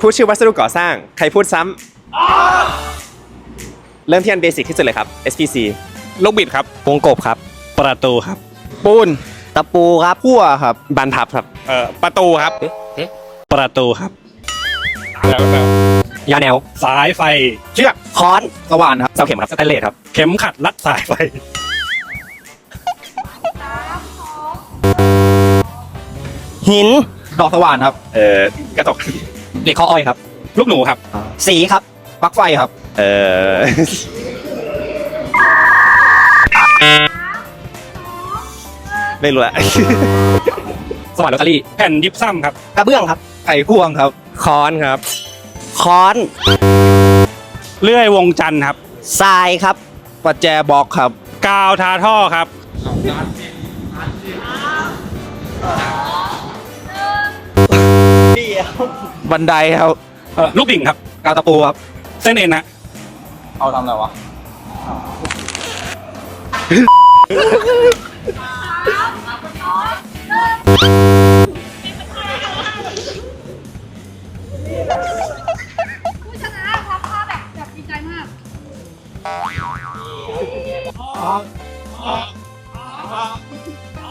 พูดชื่อวัสดุก่อสร้าง ใครพูดซ้ำเริ่มที่อันเบสิกที่สุดเลยครับ SPC ลูกบิดครับ วงกบครับ ประตูครับ ปูนตะปูครับพั่วครับ บานพับครับเอ่อประตูครับ ประตูครับยาแนวสายไฟ เชือกค้อนสว่านครับ เสาเข็มครับสแตนเลสครับ เข็มขัดรัดสายไฟ หินดอกสว่านครับ เอ่อกระจก เหล็กข้ออ้อยครับ ลูกหนูครับ สีครับปลั๊กไฟครับ เอ่อไม่รู้อะสว่านลอตเตอรี่แผ่นยิบซ้ำครับกระเบื้องครับ ไข่พ่วงครับ ค้อนครับ ค้อนเลื่อยวงจันทร์ครับ ทรายครับปัจแจบล็อกครับ กาวทาท่อครับ บันไดครับ เอ่อลูกบิ่งครับกาวตะปูครับ เส้นเอ็นนะเอาทำอะไรวะ ผู้ชนะทำท่าแบบแบบดีใจมากเ